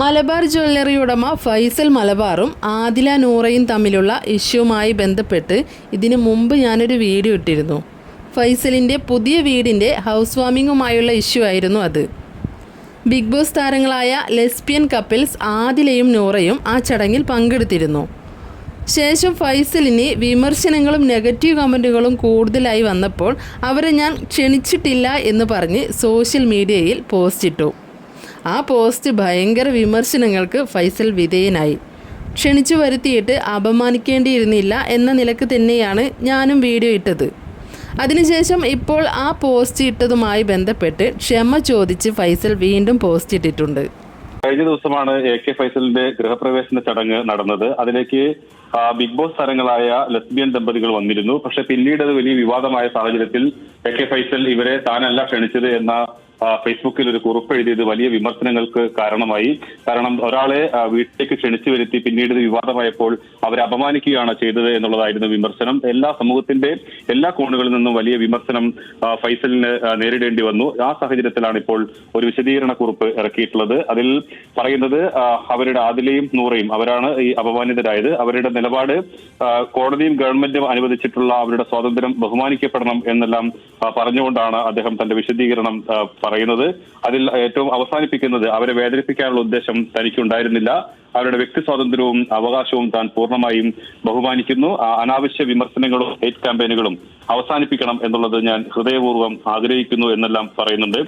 Malabar jewellery ഉടമ ഫൈസൽ മലബാറും ആദില നൂറയും തമ്മിലുള്ള ഇഷ്യൂമായി ബന്ധപ്പെട്ട് ഇതിനു മുമ്പ് ഞാനൊരു വീഡിയോ ഇട്ടിരുന്നു. ഫൈസലിന്റെ പുതിയ വീടിന്റെ ഹൗസ് വാമിങ്ങുമായുള്ള ഇഷ്യൂ ആയിരുന്നു അത്. ബിഗ് ബോസ് താരങ്ങളായ ലെസ്ബിയൻ കപ്പിൾസ് ആദിലയും നൂറയും ആ ചടങ്ങിൽ പങ്കെടുത്തിരുന്നു. ശേഷം ഫൈസലിന് വിമർശനങ്ങളും നെഗറ്റീവ് കമന്റുകളും കൂടുതലായി വന്നപ്പോൾ അവരെ ഞാൻ ക്ഷണിച്ചിട്ടില്ല എന്ന് പറഞ്ഞ് സോഷ്യൽ മീഡിയയിൽ പോസ്റ്റ് ഇട്ടു. ആ പോസ്റ്റ് ഭയങ്കര വിമർശനങ്ങൾക്ക് ഫൈസൽ വിധേയനായി. ക്ഷണിച്ചു വരുത്തിയിട്ട് അപമാനിക്കേണ്ടിയിരുന്നില്ല എന്ന നിലയ്ക്ക് തന്നെയാണ് ഞാനും വീഡിയോ ഇട്ടത്. അതിനുശേഷം ഇപ്പോൾ ആ പോസ്റ്റ് ഇട്ടതുമായി ബന്ധപ്പെട്ട് ക്ഷമ ചോദിച്ച് ഫൈസൽ വീണ്ടും പോസ്റ്റ് ഇട്ടിട്ടുണ്ട്. കഴിഞ്ഞ ദിവസമാണ് എ കെ ഫൈസലിന്റെ ഗൃഹപ്രവേശന ചടങ്ങ് നടന്നത്. അതിലേക്ക് ബിഗ് ബോസ് താരങ്ങളായ ലെസ്ബിയൻ ദമ്പതികൾ വന്നിരുന്നു. പക്ഷെ പിന്നീട് അത് വലിയ വിവാദമായ സാഹചര്യത്തിൽ എ കെ ഫൈസൽ ഇവരെ താനല്ല ക്ഷണിച്ചത് എന്ന ഫേസ്ബുക്കിൽ ഒരു കുറിപ്പ് എഴുതിയത് വലിയ വിമർശനങ്ങൾക്ക് കാരണമായി. കാരണം ഒരാളെ വീട്ടിലേക്ക് ക്ഷണിച്ചു വരുത്തി പിന്നീട് വിവാദമായപ്പോൾ അവരെ അപമാനിക്കുകയാണ് ചെയ്തത് എന്നുള്ളതായിരുന്നു വിമർശനം. എല്ലാ സമൂഹത്തിന്റെ എല്ലാ കോണുകളിൽ നിന്നും വലിയ വിമർശനം ഫൈസലിന് നേരിടേണ്ടി വന്നു. ആ സാഹചര്യത്തിലാണ് ഇപ്പോൾ ഒരു വിശദീകരണ കുറിപ്പ് ഇറക്കിയിട്ടുള്ളത്. അതിൽ പറയുന്നത് അവരുടെ ആദിലയും നൂറയും അവരാണ് ഈ അപമാനിതരായത്. അവരുടെ നിലപാട് കോടതിയും ഗവൺമെന്റും അനുവദിച്ചിട്ടുള്ള അവരുടെ സ്വാതന്ത്ര്യം ബഹുമാനിക്കപ്പെടണം എന്നെല്ലാം പറഞ്ഞുകൊണ്ടാണ് അദ്ദേഹം തന്റെ വിശദീകരണം പറയുന്നത്. അതിൽ ഏറ്റവും അവസാനിപ്പിക്കുന്നത് അവരെ വേദനിപ്പിക്കാനുള്ള ഉദ്ദേശം തനിക്കുണ്ടായിരുന്നില്ല. അവരുടെ വ്യക്തി സ്വാതന്ത്ര്യവും അവകാശവും താൻ പൂർണമായും ബഹുമാനിക്കുന്നു. അനാവശ്യ വിമർശനങ്ങളും ഹേറ്റ് ക്യാമ്പയിനുകളും അവസാനിപ്പിക്കണം എന്നുള്ളത് ഞാൻ ഹൃദയപൂർവം ആഗ്രഹിക്കുന്നു എന്നെല്ലാം പറയുന്നുണ്ട്.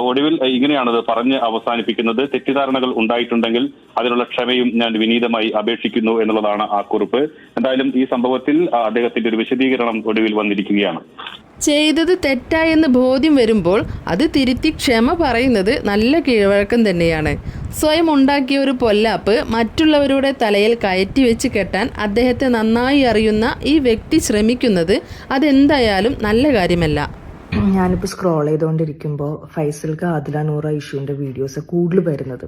ഒടുവിൽ ഇങ്ങനെയാണത് പറഞ്ഞ് അവസാനിപ്പിക്കുന്നത്. തെറ്റിദ്ധാരണകൾ ഉണ്ടായിട്ടുണ്ടെങ്കിൽ അതിനുള്ള ക്ഷമയും ഞാൻ വിനീതമായി അപേക്ഷിക്കുന്നു എന്നുള്ളതാണ് ആ കുറിപ്പ്. എന്തായാലും ഈ സംഭവത്തിൽ അദ്ദേഹത്തിന്റെ ഒരു വിശദീകരണം ഒടുവിൽ വന്നിരിക്കുകയാണ്. ചെയ്തത് തെറ്റായെന്ന് ബോധ്യം വരുമ്പോൾ അത് തിരുത്തി ക്ഷമ പറയുന്നത് നല്ല കീഴ്വഴക്കം തന്നെയാണ്. സ്വയം ഉണ്ടാക്കിയ ഒരു പൊല്ലാപ്പ് മറ്റുള്ളവരുടെ തലയിൽ കയറ്റി വെച്ച് കെട്ടാൻ അദ്ദേഹത്തെ നന്നായി അറിയുന്ന ഈ വ്യക്തി ശ്രമിക്കുന്നത് അതെന്തായാലും നല്ല കാര്യമല്ല. ഞാനിപ്പോൾ സ്ക്രോൾ ചെയ്തുകൊണ്ടിരിക്കുമ്പോൾ ഫൈസൽക്ക് ആദില നൂറ ഇഷ്യൂവിന്റെ വീഡിയോസ് കൂടുതൽ വരുന്നത്.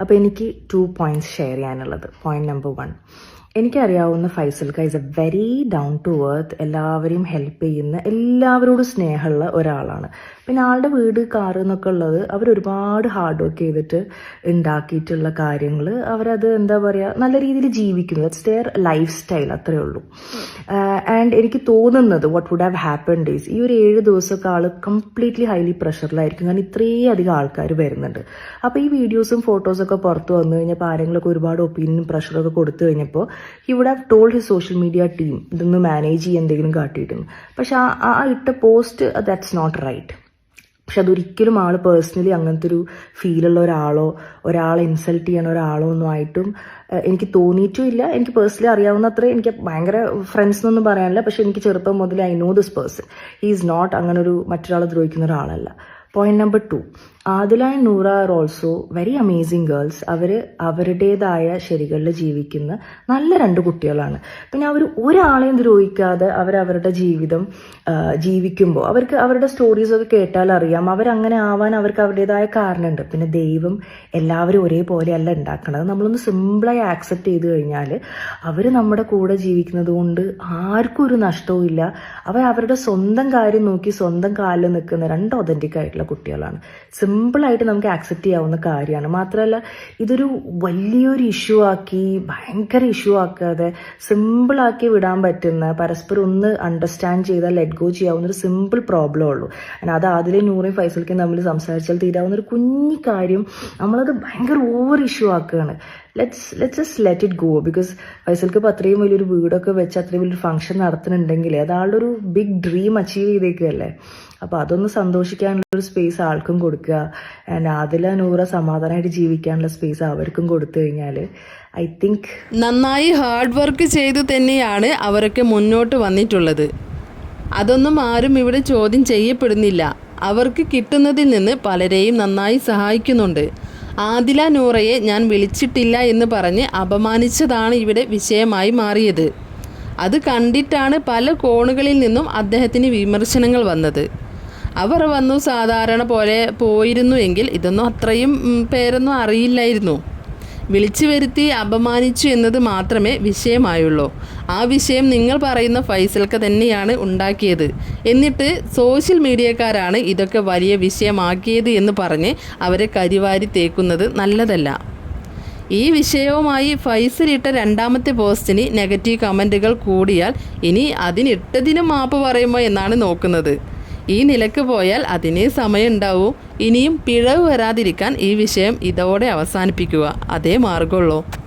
അപ്പോൾ എനിക്ക് ടു പോയിന്റ്സ് ഷെയർ ചെയ്യാനുള്ളത്. പോയിന്റ് നമ്പർ വൺ എനിക്കറിയാവുന്ന ഫൈസൽക്ക is a very down to earth എല്ലാവരെയും ഹെൽപ്പ് ചെയ്യുന്ന എല്ലാവരോടും സ്നേഹമുള്ള ഒരാളാണ്. പിന്നെ ആളുടെ വീട് കാറ് എന്നൊക്കെ ഉള്ളത് അവർ ഒരുപാട് ഹാർഡ് വർക്ക് ചെയ്തിട്ട് ഉണ്ടാക്കിയിട്ടുള്ള കാര്യങ്ങൾ അവരത് എന്താ പറയുക നല്ല രീതിയിൽ ജീവിക്കുന്നു. ദറ്റ്സ് ദെയർ ലൈഫ് സ്റ്റൈൽ അത്രയേ ഉള്ളൂ ആൻഡ് എനിക്ക് തോന്നുന്നത് what would have happen days ഈ ഒരു ഏഴ് ദിവസമൊക്കെ ആൾ കംപ്ലീറ്റ്ലി ഹൈലി പ്രഷറിലായിരിക്കും കാരണം ഇത്രയും അധികം ആൾക്കാർ വരുന്നുണ്ട്. അപ്പോൾ ഈ വീഡിയോസും ഫോട്ടോസൊക്കെ പുറത്ത് വന്നു കഴിഞ്ഞപ്പോൾ ആരെങ്കിലുമൊക്കെ ഒരുപാട് ഒപ്പീനിയനും പ്രഷറൊക്കെ കൊടുത്തു കഴിഞ്ഞപ്പോൾ he would have told his social media team ഇതൊന്ന് മാനേജ് ചെയ്യാൻ എന്തെങ്കിലും കാട്ടിയിട്ടുണ്ട്. പക്ഷെ ആ ആ ഇട്ട പോസ്റ്റ് ദാറ്റ്സ് നോട്ട് റൈറ്റ് പക്ഷെ അതൊരിക്കലും ആൾ പേഴ്സണലി അങ്ങനത്തെ ഒരു ഫീലുള്ള ഒരാളോ ഒരാളെ ഇൻസൾട്ട് ചെയ്യണ ഒരാളോ ഒന്നും ആയിട്ടും എനിക്ക് തോന്നിയിട്ടും ഇല്ല. എനിക്ക് പേഴ്സണലി അറിയാവുന്ന അത്ര എനിക്ക് ഭയങ്കര ഫ്രണ്ട്സ് എന്നൊന്നും പറയാനില്ല. പക്ഷെ എനിക്ക് ചെറുപ്പം മുതൽ I know this person he is not അങ്ങനെ ഒരു മറ്റൊരാളെ ദ്രോഹിക്കുന്ന ഒരാളല്ല. Point number two Adila and Noora are also very amazing girls. അവർ അവരുടേതായ ശരികളിൽ ജീവിക്കുന്ന നല്ല രണ്ട് കുട്ടികളാണ്. പിന്നെ അവർ ഒരാളെയും ദ്രോഹിക്കാതെ അവരവരുടെ ജീവിതം ജീവിക്കുമ്പോൾ അവർക്ക് അവരുടെ സ്റ്റോറീസ് ഒക്കെ കേട്ടാൽ അറിയാം. അവരങ്ങനെ ആവാൻ അവർക്ക് അവരുടേതായ കാരണമുണ്ട്. പിന്നെ ദൈവം എല്ലാവരും ഒരേപോലെ അല്ല ഉണ്ടാക്കണത്. നമ്മളൊന്ന് സിമ്പിളായി ആക്സെപ്റ്റ് ചെയ്ത് കഴിഞ്ഞാൽ അവർ നമ്മുടെ കൂടെ ജീവിക്കുന്നത് കൊണ്ട് ആർക്കും ഒരു നഷ്ടവും ഇല്ല. അവർ അവരുടെ സ്വന്തം കാര്യം നോക്കി സ്വന്തം കാലിൽ നിൽക്കുന്ന രണ്ട് ഒതന്റിക് ആയിട്ടുള്ള കുട്ടികളാണ്. സിമ്പിളായിട്ട് നമുക്ക് ആക്സെപ്റ്റ് ചെയ്യാവുന്ന കാര്യമാണ്. മാത്രമല്ല ഇതൊരു വലിയൊരു ഇഷ്യൂ ആക്കി ഭയങ്കര ഇഷ്യൂ ആക്കാതെ സിമ്പിളാക്കി വിടാൻ പറ്റുന്ന പരസ്പരം ഒന്ന് അണ്ടർസ്റ്റാൻഡ് ചെയ്താൽ ലെറ്റ് ഗോ ചെയ്യാവുന്ന ഒരു സിമ്പിൾ പ്രോബ്ലം ഉള്ളൂ. അത് ആദ്യം നൂറേയും ഫൈസൽക്കും തമ്മിൽ സംസാരിച്ചാൽ തീരാവുന്ന ഒരു കുഞ്ഞു കാര്യം നമ്മളത് ഭയങ്കര ഓവർ ഇഷ്യൂ ആക്കുകയാണ്. Let's let's just let it go because ഫൈസൽക്ക് ഇപ്പോൾ അത്രയും വലിയൊരു വീടൊക്കെ വെച്ച് അത്രയും വലിയൊരു ഫംഗ്ഷൻ നടത്തുന്നുണ്ടെങ്കിൽ അത് ആളുടെ ഒരു ബിഗ് ഡ്രീം അച്ചീവ് ചെയ്തേക്കുകയല്ലേ അപ്പോൾ അതൊന്ന് സന്തോഷിക്കാനുള്ള ഒരു സ്പേസ് ആൾക്കും കൊടുക്കുക. ആൻഡ് ആദില നൂറ സമാധാനമായിട്ട് ജീവിക്കാനുള്ള സ്പേസ് അവർക്കും കൊടുത്തു കഴിഞ്ഞാൽ ഐ തിങ്ക് നന്നായി ഹാർഡ് വർക്ക് ചെയ്ത് തന്നെയാണ് അവരൊക്കെ മുന്നോട്ട് വന്നിട്ടുള്ളത്. അതൊന്നും ആരും ഇവിടെ ചോദ്യം ചെയ്യപ്പെടുന്നില്ല. അവർക്ക് കിട്ടുന്നതിൽ നിന്ന് പലരെയും നന്നായി സഹായിക്കുന്നുണ്ട്. ആദില നൂറയെ ഞാൻ വിളിച്ചിട്ടില്ല എന്ന് പറഞ്ഞ് അപമാനിച്ചതാണ് ഇവിടെ വിഷയമായി മാറിയത്. അത് കണ്ടിട്ടാണ് പല കോണുകളിൽ നിന്നും അദ്ദേഹത്തിന് വിമർശനങ്ങൾ വന്നത്. അവർ വന്നു സാധാരണ പോലെ പോയിരുന്നു എങ്കിൽ ഇതൊന്നും അത്രയും പേരൊന്നും അറിയില്ലായിരുന്നു. വിളിച്ചു വരുത്തി അപമാനിച്ചു എന്നത് മാത്രമേ വിഷയമായുള്ളൂ. ആ വിഷയം നിങ്ങൾ പറയുന്ന ഫൈസൽക്ക തന്നെയാണ് ഉണ്ടാക്കിയത്. എന്നിട്ട് സോഷ്യൽ മീഡിയക്കാരാണ് ഇതൊക്കെ വലിയ വിഷയമാക്കിയത് എന്ന് പറഞ്ഞ് അവരെ കരിവാരി തേക്കുന്നത് നല്ലതല്ല. ഈ വിഷയവുമായി ഫൈസൽ ഇട്ട രണ്ടാമത്തെ പോസ്റ്റിന് നെഗറ്റീവ് കമന്റുകൾ കൂടിയാൽ ഇനി അതിനിട്ടതിന് മാപ്പ് പറയുമോ എന്നാണ് നോക്കുന്നത്. ഈ നിലയ്ക്ക് പോയാൽ അതിനേ സമയം ഉണ്ടാവൂ ഇനിയും പിഴവ് വരാതിരിക്കാൻ ഈ വിഷയം ഇതോടെ അവസാനിപ്പിക്കുക. അതേ മാർഗമുള്ളൂ.